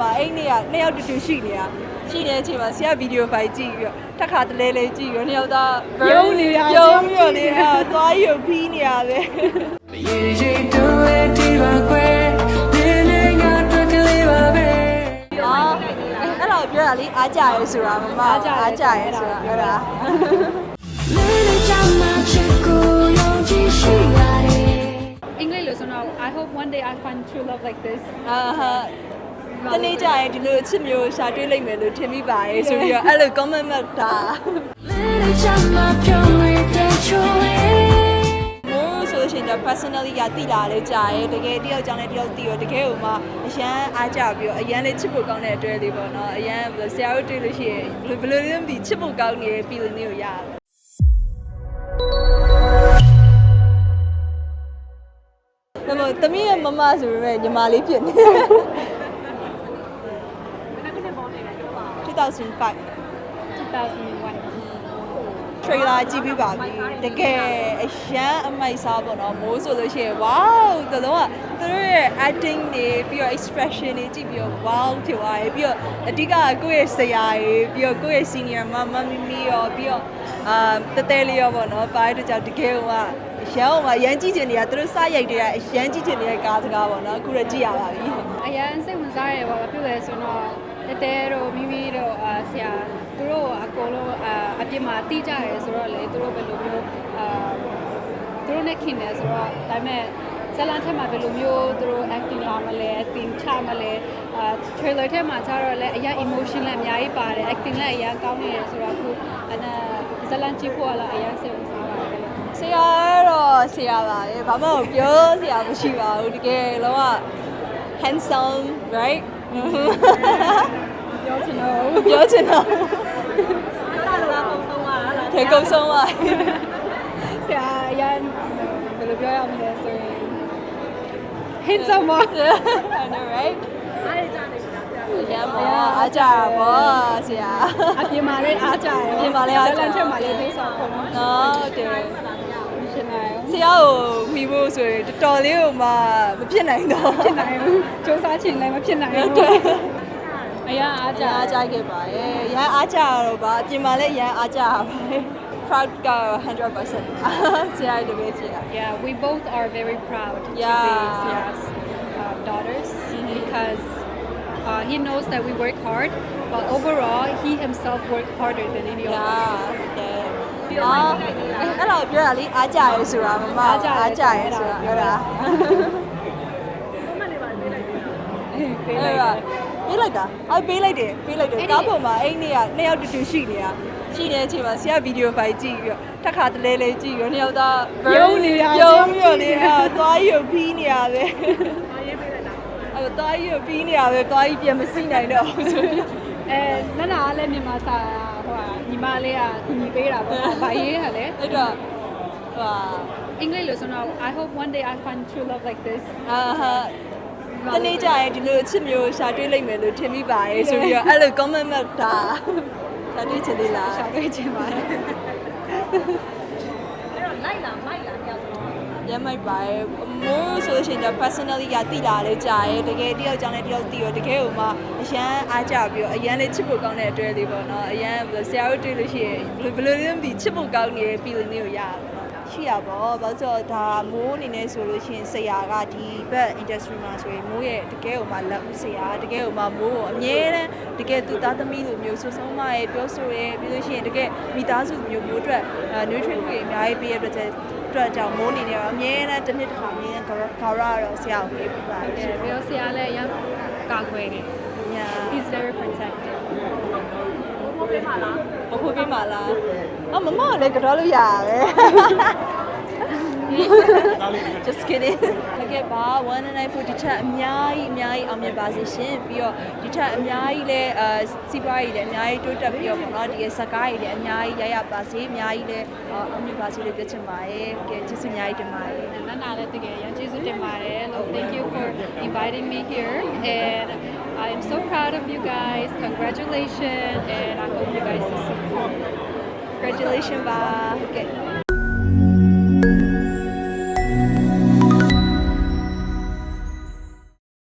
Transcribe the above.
မှာအဲ့နေ့ကနှစ်ယောက်တူတူရှိနေတာရှိနေတဲ့အချိန်မှာဆရာဗီဒီယိုဖိုင်ကြည့်ပြီးတော့တက်ခါတလဲလဲကြည့်ပြီးတော့နှစ်ယောက်သားပြုံးနေတာပြုံးပြီးတော့လေအာသွားရုပ်ပြီးနေရပဲရေရှိတူရဲ့ဒီပါခွဲဒီလေးငါတွေ့ကလေးပါပဲအာအဲ့တော့ပြောတာလေအားကြရဲဆိုတာမမအားကြရဲဆိုတာအဲ့ဒါလေးလေးချမ်းမချစ်ကိုယုံကြည်ရှိရတယ်အင်္ဂလိပ်လို့ဆိုတော့ I hope one day I find true love like this အာဟာ တနေ့ကျရင်ဒီလိုအချစ်မျိုးရှာတွေ့လိမ့်မယ်လို့ထင်မိပါရဲ့ဆိုပြီးတော့အဲ့လို comment မှတ်တာလေးလေးချမ်းမပြုံးရတဲ့ချိုးလေးမိုးဆိုလို့ရှိရင်တော့ personally ကတိလာလေကြာရဲတကယ်တယောက်ကြောင့်လည်းတယောက်တီရောတကယ်ဟိုမှာအရန်အားကြပြီးတော့အရန်လေးချစ်ဖို့ကောင်းတဲ့အတွေ့လေးပေါ့နော်အရန်ဘယ်လိုဆရာတို့တွေ့လို့ရှိရင်ဘယ်လိုဘယ်လိုလဲမသိချစ်ဖို့ကောင်းနေတဲ့ feeling လေးကိုရတယ်မမတမီးရဲ့မမဆိုပေမဲ့ညီမလေးဖြစ်နေ 2005 2001 trailer ကြည့်ပြီးပါပြီတကယ်အရန်အမိုက်စားပေါ့နော်မိုးဆိုလို့ရှိရင် wow တလုံးကသူတို့ရဲ့ acting တွေပြီးတော့ expression တွေကြည့်ပြီးတော့ wow ဖြစ်သွားတယ်ပြီးတော့အဓိကကကိုယ့်ရဲ့ဆရာတွေပြီးတော့ကိုယ့်ရဲ့ senior မမမီမီရောပြီးတော့အာတတဲလေးရောပေါ့နော်ပါရတဲ့ကြောင့်တကယ်ကရန်အောင်ကရန်ကြည့်ချင်နေတာသူတို့စရိုက်တဲ့အရန်ကြည့်ချင်နေတဲ့ကားစကားပေါ့နော်အခုတော့ကြည့်ရပါပြီအရန်စိတ်ဝင်စားရပါဘာဖြစ်လဲဆိုတော့ တတဲတို့မိမိတို့အာဆရာသူတို့အကုန်လုံးအာအပြစ်မှာတိကြရဲဆိုတော့လေသူတို့ဘယ်လိုမျိုးအာသူတို့နဲ့ခင်တယ်ဆိုတော့ဒါပေမဲ့ဇလန်ထက်မှာဘယ်လိုမျိုးသူတို့ acting လာမလဲ acting ချမလဲအာ trailer ထဲမှာကျတော့လည်းအရင် emotion လည်းအများကြီးပါတယ် acting လည်းအရင်ကောင်းနေတယ်ဆိုတော့အခုအဲ့ဒါဇလန်ကြည့်ဖို့ကလည်းအရင်စိတ်ဝင်စားပါတယ်ဆရာကတော့ဆရာပါပဲဘာမှမပြောဆရာမရှိပါဘူးတကယ်လုံးဝ handsome right ပြောချင်တော့ပြောချင်တော့ခေကုံဆုံးပါဆရာအရင်ဘယ်လိုပြောရမလဲဆိုရင် handsome ပါ I know right ရမ်းပါအားကြပါဆရာအပြင်မှာလည်းအားကြရအပြင်မှာလည်းအားကြဇလန်ချ နိုင် ဆရာကိုမိဖို့ဆိုရင်တော်တော်လေးကိုမှမဖြစ်နိုင်တော့ ဖြစ်နိုင်ဘူးစူးစမ်းချင်လည်းမဖြစ်နိုင်ဘူး တယ် အရင်အားကြ အားကြခဲ့ပါရဲ့ရမ်းအားကြတော့ပါအပြင်မှာလည်းရမ်းအားကြပါပဲ proud က100%ဆရာတပည့်ကြီးက Yeah we both are very proud to Yeah. be Sia's uh, daughters because uh, he knows that we work hard but overall he himself worked harder than any of us ရတယ် အာအဲ့တော့ပြောတာလေအားကြရဲဆိုတာမမအားကြရဲဆိုတာအဲ့ဒါပေးအဲ့လိုက်ဒါပေးလိုက်တာအော်ပေးလိုက်တယ်ပေးလိုက်တယ်ကားပေါ်မှာအဲ့နေ့ကနှစ်ယောက်တူတူရှိနေတာရှိနေတဲ့အချိန်မှာဆရာဗီဒီယိုဖိုင်ကြည့်ပြီးတော့တက်ခါတလဲလဲကြည့်ပြီးတော့နှစ်ယောက်သားပြုံးနေတာပြုံးပြီးတော့လေအာသွားရုပ်ပြီးနေရပဲအဲ့တော့သွားရုပ်ပြီးနေရပဲသွားကြီးပြန်မစိနိုင်တော့ဘူးဆိုပြီးအဲနန္နာကလည်းမြန်မာစာဟိုဟာ ညီမလေးကကူညီပေးတာပေါ့ဗာရေးဟာလေအဲ့တော့ဟာအင်္ဂလိပ်လို့ဆိုတော့ I hope one day I find true love like this အာဟာတနေ့ကျရင်ဒီလိုအချစ်မျိုးရှာတွေ့လိမ့်မယ်လို့ထင်မိပါရဲ့ဆိုပြီးတော့အဲ့လို comment မှတ်တာရှာတွေ့ချင်သေးလားရှာတွေ့ချင်ပါတယ် ရမ်းမိုက်ပါရဲ့မိုးဆိုလို့ရှိရင်တော့ personally ကတိလာလေကြာရဲတကယ်တယောက်ကြောင့်လည်းတယောက်တီရောတကယ်ဟိုမှာအရန်အားကြပြီးတော့အရန်လေးချစ်ဖို့ကောင်းတဲ့အတွေ့လေးပေါ့နော်အရန်ဘယ်လိုဆရာတို့တွေ့လို့ရှိရင်ဘယ်လိုဘယ်လိုလဲမသိချစ်ဖို့ကောင်းနေတဲ့ feeling လေးကိုရတယ်ရှိရပါဘောဘာလို့ဆိုတော့ဒါမိုးအနေနဲ့ဆိုလို့ရှိရင်ဆရာကဒီဘက် industry မှာဆိုရင်မိုးရဲ့တကယ်ဟိုမှာလက်ဦးဆရာတကယ်ဟိုမှာမိုးကိုအမြဲတမ်းတကယ်သူသားသမီးလိုမျိုးဆွဆုံးမရဲ့ပြောဆိုရဲပြီးလို့ရှိရင်တကယ်မိသားစုမျိုးမျိုးအတွက် nutrient တွေအများကြီးပေးရတဲ့အတွက် ကြောင့်မိုးအနေနဲ့တော့အမြဲတမ်းတစ်နှစ်တစ်ခါအမြဲတမ်းဂါရတော့ဆရာကိုပေးပြပါတအဲယ်ပြီးတော့ဆရာလည်းရမ်းကာကွယ်တယ်ညာ he's very protective ဘဖိုးပေးပါလားဘဖိုးပေးပါလားအော်မမကလည်းကြောလို့ရရတယ် just kidding တကယ်ပါ194ဒီထက်အများကြီးအများကြီးအောင်မြင်ပါစေရှင်ပြီးတော့ဒီထက်အများကြီးလဲအဲစီးပွားရေးလည်းအများကြီးတိုးတက်ပြီးတော့ပေါ့နော်ဒီစကားကြီးလည်းအများကြီးရရပါစေအများကြီးလည်းအောင်မြင်ပါစေလို့ပြောချင်ပါတယ်ကဲကျေးဇူးအများကြီးတင်ပါတယ်နန္နာလည်းတကယ်ရမ်းကျေးဇူးတင်ပါတယ်လို့ thank you for inviting me here and I am so proud of you guys congratulations and I hope you guys succeed congratulations ပါဟုတ်ကဲ့